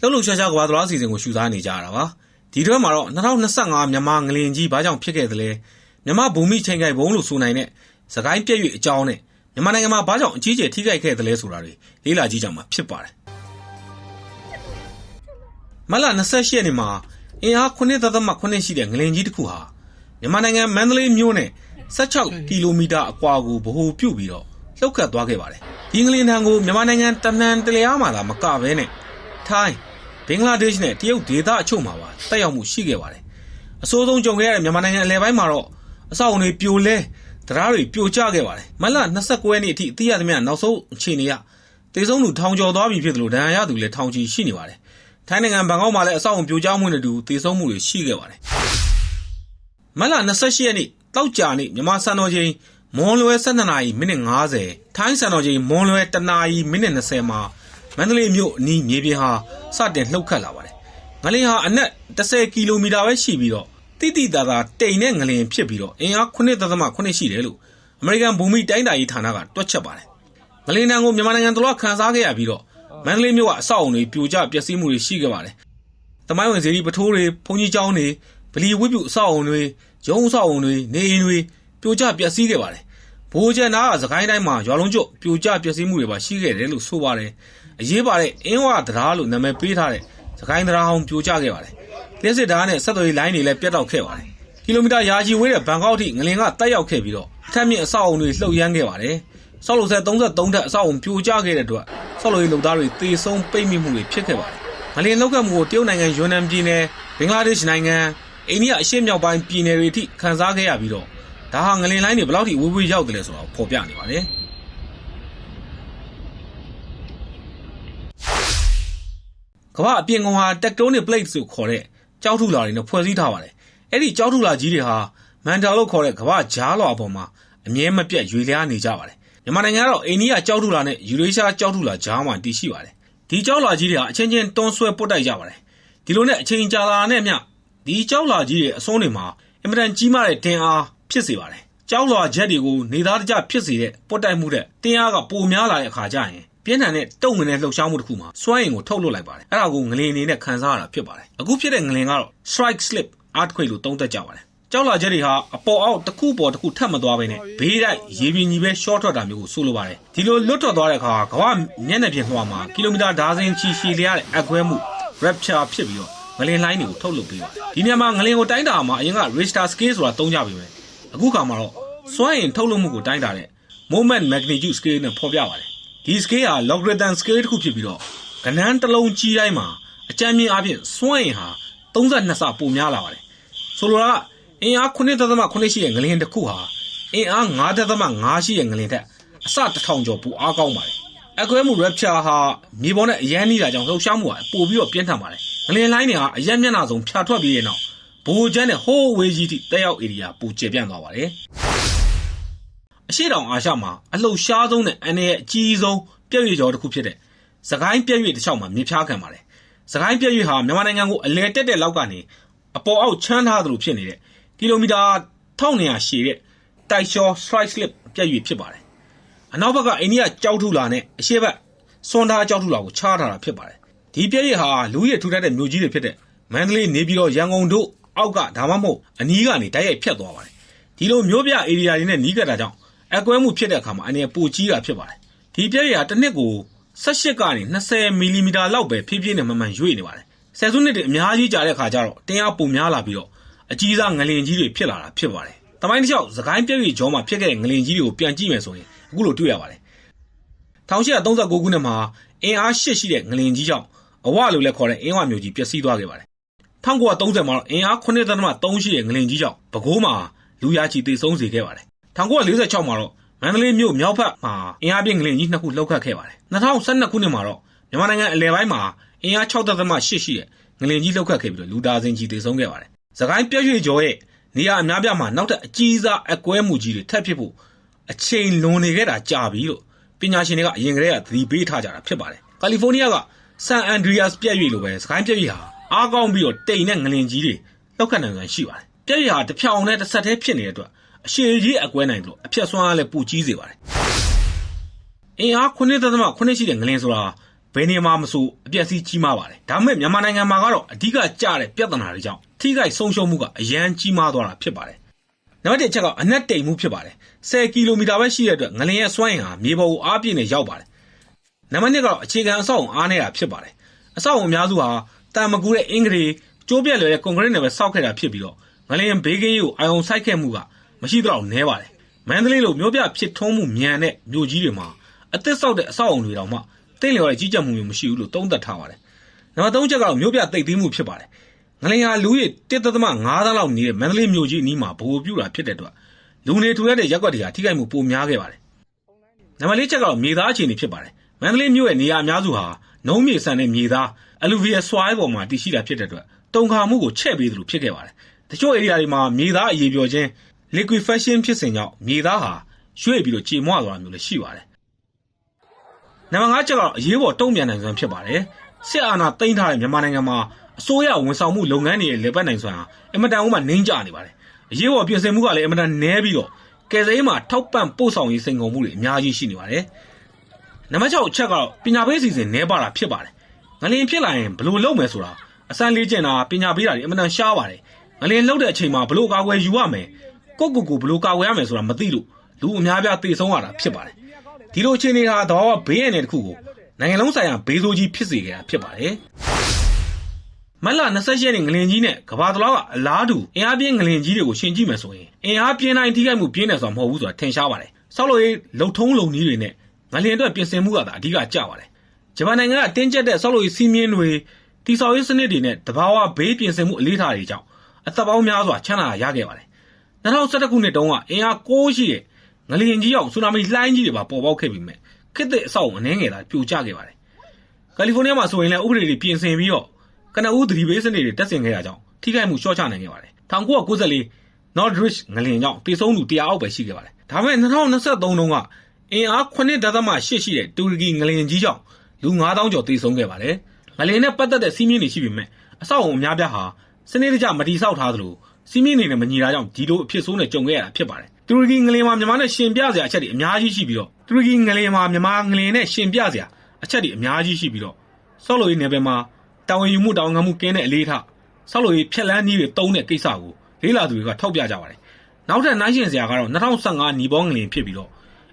လှုပ်လှုပ်ရှားရှားကဘာသလားအစီအစဉ်ကိုရှုစားနေကြရတာပါဒီတော့မှာတော့2025မြန်မာငလင်ကြီးဘာကြောင့်ဖြစ်ခဲ့သလဲမြန်မာဘူမိချိန်ခိုင်ဘုံလို့ဆိုနိုင်တဲ့စကိုင်းပြည့်၍အကြောင်းနဲ့မြန်မာနိုင်ငံမှာဘာကြောင့်အကြီးကျယ်ထိခိုက်ခဲ့သလဲဆိုတာတွေလေးလာကြည့်ကြမှာဖြစ်ပါတယ်မလ28ရက်နေ့မှာအင်အား9.8ရှိတဲ့ငလင်ကြီးတစ်ခုဟာမြန်မာနိုင်ငံမန္တလေးမြို့နဲ့16ကီလိုမီတာအကွာကိုဗဟိုပြုပြီးတော့လှုပ်ခတ်သွားခဲ့ပါတယ်ဒီငလင်ထံကိုမြန်မာနိုင်ငံတမန်တလျားမှာသာမကဘဲနဲ့ထိုင်း ဘင်္ဂလားဒေ့ရှ်နဲ့တရုတ်ဒေသအချို့မှာပါတက်ရောက်မှုရှိခဲ့ပါတယ်အဆိုးဆုံးကြုံခဲ့ရတဲ့မြန်မာနိုင်ငံအလဲပိုင်းမှာတော့အဆောက်အုံတွေပြိုလဲတရားတွေပြိုကျခဲ့ပါတယ်မလ29ရက်နေ့အထိအသိရသမျှနောက်ဆုံးအခြေအနေရတေဆုံးသူထောင်ကျော်သွားပြီဖြစ်တယ်လို့ဒဏ်ရာရသူလည်းထောင်ချီရှိနေပါတယ်ထိုင်းနိုင်ငံဘန်ကောက်မှာလည်းအဆောက်အုံပြိုကျမှုနဲ့တူတေဆုံးမှုတွေရှိခဲ့ပါတယ်မလ28ရက်နေ့တောက်ကြနေ့မြန်မာစံတော်ချိန်မွန်လွယ်12နာရီမိနစ်50ထိုင်းစံတော်ချိန်မွန်လွယ်1နာရီမိနစ်20မှာ မန္တလေးမြို့အနီးမြေပြင်ဟာစတင်လှုပ်ခတ်လာပါတယ်ငလင်ဟာအနက်10ကီလိုမီတာပဲရှိပြီးတော့တိတိတသာတိမ်တဲ့ငလင်ဖြစ်ပြီးတော့အင်အား9.8ရှိတယ်လို့အမေရိကန်ဘူမိတိုင်းတာရေးဌာနကတွက်ချက်ပါတယ်ငလင်တန်းကိုမြန်မာနိုင်ငံတော်ကခန်းစားခဲ့ရပြီးတော့မန္တလေးမြို့ကအဆောက်အုံတွေပြိုကျပျက်စီးမှုတွေရှိခဲ့ပါတယ်တမိုင်းဝင်ဇေဒီပထိုးတွေဘုံကြီးကျောင်းတွေဗလီဝိပုအဆောက်အုံတွေရုံးအဆောက်အုံတွေနေအိမ်တွေပြိုကျပျက်စီးခဲ့ပါတယ်ဘိုးကျန်နာကစကိုင်းတိုင်းမှာရွာလုံးကျွတ်ပြိုကျပျက်စီးမှုတွေပါရှိခဲ့တယ်လို့ဆိုပါတယ် အရေးပါတဲ့အင်းဝတရားလို့နာမည်ပေးထားတဲ့စကိုင်းတရားဟောင်းပြိုကျခဲ့ပါတယ်လျှက်စစ်ဓာတ်နဲ့ဆက်သွယ်ရေးလိုင်းတွေလည်းပြတ်တောက်ခဲ့ပါတယ်ကီလိုမီတာရာချီဝေးတဲ့ဘန်ကောက်ထိငလင်ကတက်ရောက်ခဲ့ပြီးတော့အထက်မြင့်အဆောက်အုံတွေလှုပ်ရမ်းခဲ့ပါတယ်ဆောက်လုပ်ဆက်33ထပ်အဆောက်အုံပြိုကျခဲ့တဲ့အတွက်ဆောက်လုပ်ရေးလုပ်သားတွေတေဆုံးပိတ်မိမှုတွေဖြစ်ခဲ့ပါတယ်ငလင်လောက်ကမှုကိုတရုတ်နိုင်ငံယူနန်ပြည်နယ်ဘင်္ဂလားဒေ့ရှ်နိုင်ငံအိန္ဒိယအရှေ့မြောက်ပိုင်းပြည်နယ်တွေထိခန်းစားခဲ့ရပြီးတော့ဒါဟာငလင်လိုင်းတွေဘယ်လောက်ထိဝေးဝေးရောက်တယ်လဲဆိုတာကိုဖော်ပြနေပါတယ် ကမ္ဘာအပြင်ကောင်ဟာ tectonic plates လို့ခေါ်တဲ့ကြောက်ထုလာတွေနဲ့ ဖွဲ့စည်းထားပါတယ် အဲ့ဒီကြောက်ထုလာကြီးတွေဟာမန်တာလို့ခေါ်တဲ့ ကမ္ဘာကြားလွှာပေါ်မှာ အမြဲမပြတ် ရွေလျားနေကြပါတယ် မြန်မာနိုင်ငံကတော့ အိန္ဒိယကြောက်ထုလာနဲ့ ယူရေးရှားကြောက်ထုလာကြားမှာ တည်ရှိပါတယ် ဒီကြောက်လာကြီးတွေဟာ အချင်းချင်း တွန်းဆွဲပုတ်တိုက်ကြပါတယ် ဒီလိုနဲ့ အချိန်ကြာလာတဲ့မြဒီကြောက်လာကြီးတွေအစွန်းတွေမှာ အင်မတန်ကြီးမားတဲ့ တင်အားဖြစ်စေပါတယ်ကြောက်လွာချက်တွေကို နေသားတကြဖြစ်စေတဲ့ပုတ်တိုက်မှုတဲ့တင်းအားက ပိုများလာတဲ့အခါကျရင် ပြင်းထန်တဲ့တုံငင်တဲ့လှုပ်ရှားမှုတစ်ခုမှာစွမ်းအင်ကိုထုတ်လွှတ်လိုက်ပါတယ်အဲ့ဒါကိုငလင်အနေနဲ့ခန်းစားရတာဖြစ်ပါတယ်အခုဖြစ်တဲ့ငလင်ကတော့ strike slip earthquake လို့သုံးသပ်ကြပါတယ်ကြောက်လာချက်တွေဟာအပေါ်အောက်တစ်ခုပေါ်တစ်ခုထပ်မသွားဘဲနဲ့ဘေးတိုက်ရေပြင်ကြီးပဲ short ထွက်တာမျိုးကိုဆိုလိုပါတယ်ဒီလိုလွတ်ထွက်သွားတဲ့အခါကမ္ဘာမျက်နှာပြင်လွှာမှာကီလိုမီတာဒါဇင်ချီရှည်လျားတဲ့အကွဲမှု rapture ဖြစ်ပြီးတော့ငလင်လှိုင်းတွေကိုထုတ်လုပ်ပေးပါတယ်ဒီနေရာမှာငလင်ကိုတိုင်းတာမှာအရင်က Richter scale ဆိုတာသုံးကြပြီပဲအခုခါမှာတော့စွမ်းအင်ထုတ်လုပ်မှုကိုတိုင်းတာတဲ့ moment magnitude scale နဲ့ဖော်ပြပါတယ် ဒီ scale ဟာ logarithm scale တစ်ခုဖြစ်ပြီးတော့ကဏ္ဍတစ်လုံးကြီးတိုင်းမှာအကြမ်းမြင့်အပြင်စွမ်းအင်ဟာ32ဆပိုများလာပါတယ်ဆိုလိုတာကအင်အား9.8ရှိတဲ့ငလျင်တစ်ခုဟာအင်အား9.5ရှိတဲ့ငလျင်ထက်အဆတစ်ထောင်ကျော်ပိုအားကောင်းပါတယ်အကွဲမှု rapture ဟာမြေပေါ်နဲ့အရန်နေတာကြောင့်လှုပ်ရှားမှုဟာပိုပြီးတော့ပြင်းထန်ပါတယ်ငလျင်လိုင်းတွေဟာအရက်မျက်နှာဆုံးဖြာထွက်ပြီးတဲ့နောက်ဘိုးကျန်းနဲ့ဟိုးဝေးကြီးထိတက်ရောက်ဧရိယာပူကျပြန့်သွားပါတယ် အရှိတောင်အာရှမှာအလှုပ်ရှားဆုံးနဲ့အန်ရဲ့အကြီးဆုံးပြည့်ရွေကျော်တစ်ခုဖြစ်တဲ့စကိုင်းပြည့်ရွေတစ်ချောင်းမှာမြေဖြားခံပါတယ်စကိုင်းပြည့်ရွေဟာမြန်မာနိုင်ငံကိုအလဲတက်တဲ့လောက်ကနေအပေါ်အောက်ချမ်းထားသလိုဖြစ်နေတဲ့ကီလိုမီတာ1200ရှည်တဲ့တိုက်လျှော strike slip ပြည့်ရွေဖြစ်ပါတယ်အနောက်ဘက်ကအိန္ဒိယကြောက်ထုလာနဲ့အရှေ့ဘက်စွန်သားကြောက်ထုလာကိုခြားထားတာဖြစ်ပါတယ်ဒီပြည့်ရဟာလူရထူထပ်တဲ့မြို့ကြီးတွေဖြစ်တဲ့မန္တလေးနေပြည်တော်ရန်ကုန်တို့အောက်ကဒါမှမဟုတ်အနီးကနေတိုက်ရိုက်ဖြတ်သွားပါတယ်ဒီလိုမြို့ပြဧရိယာတွေနဲ့နီးကပ်တာကြောင့် အကွဲမှုဖြစ်တဲ့အခါမှာအနေပိုကြီးတာဖြစ်ပါတယ်ဒီပြည့်ရဟာတစ်နှစ်ကို18ကနေ20မီလီမီတာလောက်ပဲဖြည်းဖြည်းနဲ့မှန်မှန်ရွေ့နေပါတယ်ဆယ်စုနှစ်တွေအများကြီးကြာတဲ့အခါကျတော့တင်းအားပုံများလာပြီးတော့အကြီးစားငလင်ကြီးတွေဖြစ်လာတာဖြစ်ပါတယ်တမိုင်းတစ်လျှောက်သခိုင်းပြည့်ရကျော်မှာဖြစ်ခဲ့တဲ့ငလင်ကြီးတွေကိုပြန်ကြည့်မယ်ဆိုရင်အခုလိုတွေ့ရပါတယ်1839ခုနှစ်မှာအင်အား8ရှိတဲ့ငလင်ကြီးကြောင့်အဝလို့လည်းခေါ်တဲ့အင်းဝမျိုးကြီးပျက်စီးသွားခဲ့ပါတယ်1930မှာတော့အင်အား9.3ရှိတဲ့ငလင်ကြီးကြောင့်ပဲခူးမှာလူရချီတေဆုံးစေခဲ့ပါတယ် 1946မှာတော့မန္တလေးမြို့မြောက်ဘက်မှာအင်အားပြင်းငလင်ကြီးနှစ်ခုလှုပ်ခတ်ခဲ့ပါတယ်2012ခုနှစ်မှာတော့မြန်မာနိုင်ငံအလယ်ပိုင်းမှာအင်အား6.8ရှိတဲ့ငလင်ကြီးလှုပ်ခတ်ခဲ့ပြီးတော့လူသားစင်းကြီးတေဆုံးခဲ့ပါတယ်စကိုင်းပြည့်ရွှေကျော်ရဲ့နေရာအများပြားမှာနောက်ထပ်အကြီးစားအကွဲမှုကြီးတွေထပ်ဖြစ်ဖို့အချိန်လွန်နေခဲ့တာကြာပြီလို့ပညာရှင်တွေကအရင်ကတည်းကသတိပေးထားကြတာဖြစ်ပါတယ်ကယ်လီဖိုးနီးယားကဆန်အန်ဒရီယာစ်ပြက်ရွေလိုပဲစကိုင်းပြက်ရွေဟာအားကောင်းပြီးတော့တိမ်တဲ့ငလင်ကြီးတွေလောက်ခတ်နိုင်စွမ်းရှိပါတယ်ပြက်ရွေဟာတစ်ဖြောင်နဲ့တစ်ဆက်တည်းဖြစ်နေတဲ့အတွက် အရှိကြီးအကွဲနိုင်တယ်လို့အဖြက်ဆွမ်းအားလည်းပူကြီးစေပါတယ်အင်အား9.8ရှိတဲ့ငလင်ဆိုတာဘယ်နေရာမှာမဆိုအပျက်စီးကြီးမားပါတယ်ဒါပေမဲ့မြန်မာနိုင်ငံမှာကတော့အဓိကကျတဲ့ပြဿနာတွေကြောင့်ထိခိုက်ဆုံးရှုံးမှုကအရန်ကြီးမားသွားတာဖြစ်ပါတယ်နံပါတ်1ချက်ကအနက်တိမ်မှုဖြစ်ပါတယ်10ကီလိုမီတာပဲရှိတဲ့အတွက်ငလင်ရဲ့စွမ်းအင်ဟာမြေပေါ်ကိုအားပြည့်နေရောက်ပါတယ်နံပါတ်2ကတော့အခြေခံအဆောက်အုံအားနေတာဖြစ်ပါတယ်အဆောက်အုံအများစုဟာတန်မကူတဲ့အင်္ဂလိပ်ကျိုးပြက်လွယ်တဲ့ကွန်ကရစ်နဲ့ပဲစောက်ခဲ့တာဖြစ်ပြီးတော့ငလင်ဘေးကင်းရေးကိုအာရုံစိုက်ခဲ့မှုက မရှိတော့နဲပါတယ်မန္တလေးလိုမြို့ပြဖြစ်ထွန်းမှုမြန်တဲ့မြို့ကြီးတွေမှာအသစ်ဆောက်တဲ့အဆောက်အုံတွေတောင်မှတိတ်လျော်တဲ့ကြီးကြပ်မှုမျိုးမရှိဘူးလို့သုံးသပ်ထားပါတယ်နံပါတ်3ချက်ကတော့မြို့ပြတိတ်သိမ်းမှုဖြစ်ပါတယ်ငလင်ဟာလူကြီး1.5သန်းလောက်နေတဲ့မန္တလေးမြို့ကြီးအနီးမှာဗဟိုပြုတာဖြစ်တဲ့အတွက်လူနေထူရတဲ့ရက်ွက်တွေဟာထိခိုက်မှုပိုများခဲ့ပါတယ်နံပါတ်4ချက်ကတော့မြေသားအခြေအနေဖြစ်ပါတယ်မန္တလေးမြို့ရဲ့နေရာအများစုဟာနှုံးမြေဆန်တဲ့မြေသား alluvial soil ပေါ်မှာတည်ရှိတာဖြစ်တဲ့အတွက်တုံခါမှုကိုချက်ပေးသလိုဖြစ်ခဲ့ပါတယ်တချို့ area တွေမှာမြေသားအရေပျော်ခြင်း liquefaction ဖြစ်စဉ်ကြောင့်မြေသားဟာရွေ့ပြီးတော့ကြေမွသွားတာမျိုးလည်းရှိပါတယ်နံပါတ်5ချက်ကတော့အရေးပေါ်တုံ့ပြန်နိုင်စွမ်းဖြစ်ပါတယ်စစ်အာဏာသိမ်းထားတဲ့မြန်မာနိုင်ငံမှာအစိုးရဝန်ဆောင်မှုလုပ်ငန်းတွေရဲ့လေပတ်နိုင်စွမ်းဟာအင်မတန်ဥမာနှင်းကြနေပါတယ်အရေးပေါ်ပြင်ဆင်မှုကလည်းအင်မတန်နည်းပြီးတော့ကယ်ဆယ်ရေးမှာထောက်ပံ့ပို့ဆောင်ရေးစိန်ခေါ်မှုတွေအများကြီးရှိနေပါတယ်နံပါတ်6ချက်ကတော့ပညာပေးအစီအစဉ်နည်းပါတာဖြစ်ပါတယ်ငလျင်ဖြစ်လာရင်ဘယ်လိုလုပ်မယ်ဆိုတာအစမ်းလေးကျင်တာပညာပေးတာတွေအမှန်တန်ရှားပါတယ်ငလျင်လှုပ်တဲ့အချိန်မှာဘယ်လိုကာကွယ်ယူရမယ် ကိုယ့်ကိုယ်ကိုဘယ်လိုကာကွယ်ရမယ်ဆိုတာမသိလို့လူအများပြားသိဆုံးရတာဖြစ်ပါတယ်ဒီလိုအခြေအနေဟာတော့ဘေးရန်တဲ့တစ်ခုကိုနိုင်ငံလုံးဆိုင်ရာဘေးဆိုးကြီးဖြစ်စေခဲ့တာဖြစ်ပါတယ်မတ်လ28ရက်နေ့ငလင်ကြီးနဲ့ကဘာတလောကအလားတူအင်အားပြင်းငလင်ကြီးတွေကိုရှင်ကြည့်မယ်ဆိုရင်အင်အားပြင်းတိုင်းထိခိုက်မှုပြင်းတယ်ဆိုတာမဟုတ်ဘူးဆိုတာထင်ရှားပါတယ်ဆောက်လို့ရေးလုံထုံးလုံနည်းတွေနဲ့ငလင်အတွက်ပြင်ဆင်မှုကသာအဓိကကျပါတယ်ဂျပန်နိုင်ငံကတင်းကျပ်တဲ့ဆောက်လို့ရေးစီးမြင်းတွေတိဆောက်ရေးစနစ်တွေနဲ့တဘာဝဘေးပြင်ဆင်မှုအလေးထားတွေကြောင့်အသက်ပေါင်းများစွာချမ်းသာရခဲ့ပါတယ် 2011ခုနှစ်တုန်းကအင်အား6ရှိတဲ့ငလျင်ကြီးရောက်ဆူနာမီလှိုင်းကြီးတွေပါပေါ်ပေါက်ခဲ့ပြီးမြဲခေတ်သစ်အဆောက်အုံအနှဲငယ်သာပြိုကျခဲ့ပါတယ်။ကယ်လီဖိုးနီးယားမှာဆိုရင်လည်းဥပဒေတွေပြင်ဆင်ပြီးတော့ကနဦးသတိပေးစနစ်တွေတက်ဆင်ခဲ့တာကြောင့်ထိခိုက်မှုလျှော့ချနိုင်ခဲ့ပါတယ်။1994 Northridge ငလျင်ကြောင့်တေဆုံးသူ100အောက်ပဲရှိခဲ့ပါတယ်။ဒါပေမဲ့2023တုန်းကအင်အား9.8ရှိတဲ့တူရကီငလျင်ကြီးကြောင့်လူ9000ကျော်တေဆုံးခဲ့ပါတယ်။ငလျင်နဲ့ပတ်သက်တဲ့စီးမြင့်တွေရှိပေမဲ့အဆောက်အုံအများပြားဟာစနစ်တကျမတိဆောက်ထားသလို စီးမြင့်တွေနဲ့မညီတာကြောင့်ဒီလိုအဖြစ်ဆိုးနဲ့ကြုံခဲ့ရတာဖြစ်ပါတယ်။တူရကီငလင်မှာမြန်မာနဲ့ရှင်ပြစရာအချက်တွေအများကြီးရှိပြီးတော့တူရကီငလင်မှာမြန်မာငလင်နဲ့ရှင်ပြစရာအချက်တွေအများကြီးရှိပြီးတော့ဆောက်လို့ရေးနယ်ပယ်မှာတာဝန်ယူမှုတာဝန်ခံမှုကင်းတဲ့အလေးထားဆောက်လို့ရေးဖြက်လန်းနည်းတွေတုံးတဲ့ကိစ္စကိုလေးလာသူတွေကထောက်ပြကြပါတယ်။နောက်ထပ်နိုင်ရှင်စရာကတော့2015ညီဘောငလင်ဖြစ်ပြီးတော့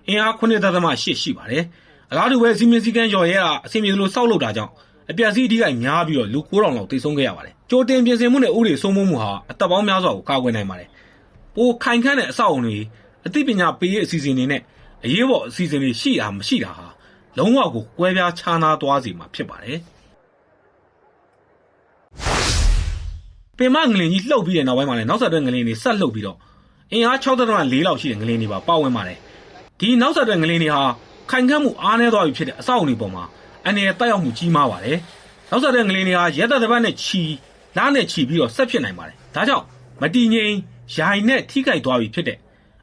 အင်အား9.8ရှိပါတယ်။အလားတူပဲစီမင်းစည်းကမ်းကျော်ရဲတာအစီအမံလိုစောက်လုပ်တာကြောင့် အပြက်စီးအဓိကများပြီးတော့လူ9000လောက်တိတ်ဆုံးခဲ့ရပါတယ်။ကြိုတင်ပြင်ဆင်မှုနဲ့ဥပဒေစိုးမိုးမှုဟာအသက်ပေါင်းများစွာကိုကာကွယ်နိုင်ပါတယ်။ပိုခိုင်ခန့်တဲ့အဆောက်အအုံတွေအသိပညာပေးရေးအစီအစဉ်တွေနဲ့အရေးပေါ်အစီအစဉ်တွေရှိတာမရှိတာဟာလုံးဝကိုကွဲပြားခြားနားသွားစေမှာဖြစ်ပါတယ်။ပင်မငလင်ကြီးလှုပ်ပြီးတဲ့နောက်ပိုင်းမှာလည်းနောက်ဆက်တွဲငလင်တွေဆက်လှုပ်ပြီးတော့အင်အား6.4လောက်ရှိတဲ့ငလင်တွေပါပါဝင်ပါတယ်။ဒီနောက်ဆက်တွဲငလင်တွေဟာခိုင်ခန့်မှုအားနည်းသွားပြီဖြစ်တဲ့အဆောက်အုံတွေပေါ်မှာ အနေနဲ့တက်ရောက်မှုကြီးမားပါတယ်။နောက်ဆက်တွဲငလင်တွေဟာရက်သက်တစ်ပတ်နဲ့ချီလားနဲ့ချီပြီးတော့ဆက်ဖြစ်နိုင်ပါတယ်။ဒါကြောင့်မတည်ငြိမ်ရိုင်နဲ့ထိခိုက်သွားပြီဖြစ်တဲ့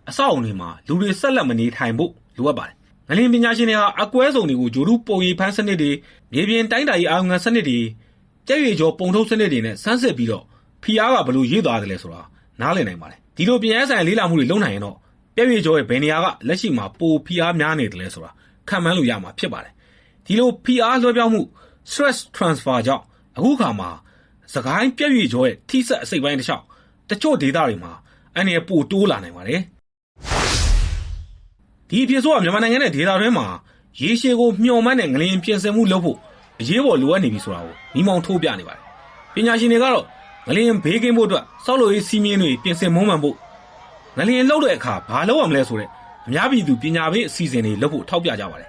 အဆောက်အုံတွေမှာလူတွေဆက်လက်မနေထိုင်ဖို့လိုအပ်ပါတယ်။ငလင်ပညာရှင်တွေဟာအကွဲစုံတွေကိုဂျိုရုပုံရိပ်ဖန်းစနစ်တွေမြေပြင်တိုင်းတာရေးအာရုံခံစနစ်တွေကြက်ရွေကျော်ပုံထုတ်စနစ်တွေနဲ့ဆန်းစစ်ပြီးတော့ဖီအားကဘလို့ရေးသွားတယ်လဲဆိုတာနားလည်နိုင်ပါတယ်။ဒီလိုပြန်ရဆိုင်လေးလာမှုတွေလုပ်နိုင်ရင်တော့ကြက်ရွေကျော်ရဲ့ဘယ်နေရာကလက်ရှိမှာပိုဖီအားများနေတယ်လဲဆိုတာခံမှန်းလို့ရမှာဖြစ်ပါတယ်။ ဒီလိုဖီအားလွှဲပြောင်းမှု stress transfer ကြောင့်အခုခါမှာစကိုင်းပြက်ရွေကျော်ရဲ့ထိဆက်အစိတ်ပိုင်းတစ်လျှောက်တချို့ဒေသတွေမှာအနေနဲ့ပိုတိုးလာနိုင်ပါတယ်ဒီအဖြစ်ဆိုးကမြန်မာနိုင်ငံနဲ့ဒေသတွင်းမှာရေရှည်ကိုမျှော်မှန်းတဲ့ငလျင်ပြင်ဆင်မှုလုပ်ဖို့အရေးပေါ်လိုအပ်နေပြီဆိုတာကိုမိမောင်းထိုးပြနေပါတယ်ပညာရှင်တွေကတော့ငလျင်ဘေးကင်းဖို့အတွက်စောက်လို့ရေးစီးမင်းတွေပြင်ဆင်မုံမှန်ဖို့ငလျင်လှုပ်တဲ့အခါဘာလုပ်ရမလဲဆိုတဲ့အများပြည်သူပညာပေးအစီအစဉ်တွေလုပ်ဖို့ထောက်ပြကြပါတယ်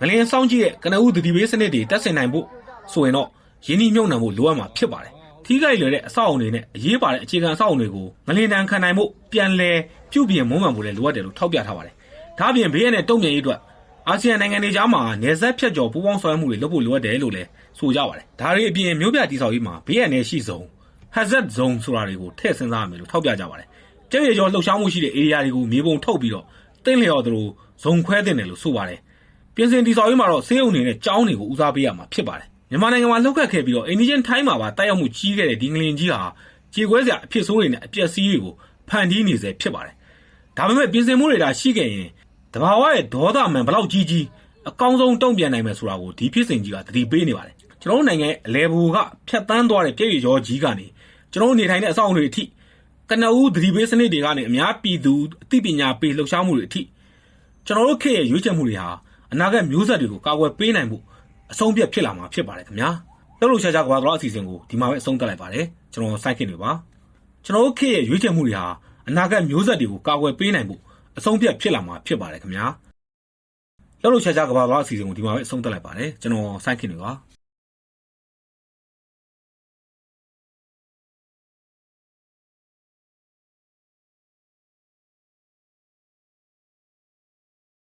ငလျင်စောင့်ကြည့်တဲ့ကနဦးသတိပေးစနစ်တွေတက်ဆင်နိုင်ဖို့ဆိုရင်တော့ရင်းနှီးမြှုပ်နှံဖို့လိုအပ်မှာဖြစ်ပါတယ်ထိခိုက်လွယ်တဲ့အဆောက်အုံတွေနဲ့အရေးပါတဲ့အခြေခံအဆောက်အုံတွေကိုငလင်တန်ခံနိုင်မှုပြန်လဲပြုပြင်မွမ်းမံဖို့လည်းလိုအပ်တယ်လို့ထောက်ပြထားပါတယ်။ဒါ့အပြင်ဘေးရန်နဲ့တုံ့ပြန်ရေးအတွက်အာဆီယံနိုင်ငံတွေကြားမှာနေဆက်ဖြတ်ကျော်ပူးပေါင်းဆောင်ရွက်မှုတွေလုပ်ဖို့လိုအပ်တယ်လို့လည်းဆိုကြပါတယ်။ဒါတွေအပြင်မြို့ပြတိဆောက်ရေးမှာဘေးရန်နဲ့ရှိဆုံး hazard zone ဆိုတာတွေကိုထည့်စဉ်းစားရမယ်လို့ထောက်ပြကြပါတယ်။ကျဲရကျော်လှုပ်ရှားမှုရှိတဲ့ area တွေကိုမြေပုံထုတ်ပြီးတော့တင်းလျော်သလိုဇုံခွဲတင်တယ်လို့ဆိုပါတယ်။ ပြင်ဆင်တိဆောက်ရေးမှာတော့ဆေးရုံတွေနဲ့ကျောင်းတွေကိုဦးစားပေးရမှာဖြစ်ပါတယ်။မြန်မာနိုင်ငံမှာလှုပ်ခတ်ခဲ့ပြီးတော့အိန္ဒိယထိုင်းမှာပါတိုက်ရောက်မှုကြီးခဲ့တဲ့ဒီငလင်ကြီးဟာကြေကွဲစရာအဖြစ်ဆိုးတွေနဲ့အပျက်စီးတွေကိုဖန်တီးနေစေဖြစ်ပါတယ်။ဒါပေမဲ့ပြင်ဆင်မှုတွေဒါရှိခဲ့ရင်တဘာဝရဲ့ဒေါသမန်ဘလောက်ကြီးကြီးအကောင်းဆုံးတုံ့ပြန်နိုင်မယ်ဆိုတာကိုဒီဖြစ်စဉ်ကြီးကသတိပေးနေပါတယ်ကျွန်တော်တို့နိုင်ငံရဲ့အလဲဘူကဖြတ်တန်းသွားတဲ့ပြည့်ရရောကြီးကနေကျွန်တော်တို့နေထိုင်တဲ့အဆောက်အုံတွေအထိကနဦးသတိပေးစနစ်တွေကနေအများပြည်သူအသိပညာပေးလှုပ်ရှားမှုတွေအထိကျွန်တော်တို့ခေတ်ရဲ့ရွေးချယ်မှုတွေဟာ အနာဂတ်မျိုးဆက်တွေကိုကာကွယ်ပေးနိုင်မှုအဆုံးဖြတ်ဖြစ်လာမှာဖြစ်ပါတယ်ခင်ဗျာလှုပ်လှုပ်ရှားရှားကဘာတော်အစီအစဉ်ကိုဒီမှာပဲအဆုံးသတ်လိုက်ပါတယ်ကျွန်တော်စိုက်ခင်တွေပါကျွန်တော်တို့ခေတ်ရဲ့ရွေးချယ်မှုတွေဟာအနာဂတ်မျိုးဆက်တွေကိုကာကွယ်ပေးနိုင်မှုအဆုံးဖြတ်ဖြစ်လာမှာဖြစ်ပါတယ်ခင်ဗျာလှုပ်လှုပ်ရှားရှားကဘာတော်အစီအစဉ်ကိုဒီမှာပဲအဆုံးသတ်လိုက်ပါတယ်ကျွန်တော်စိုက်ခင်တွေပါ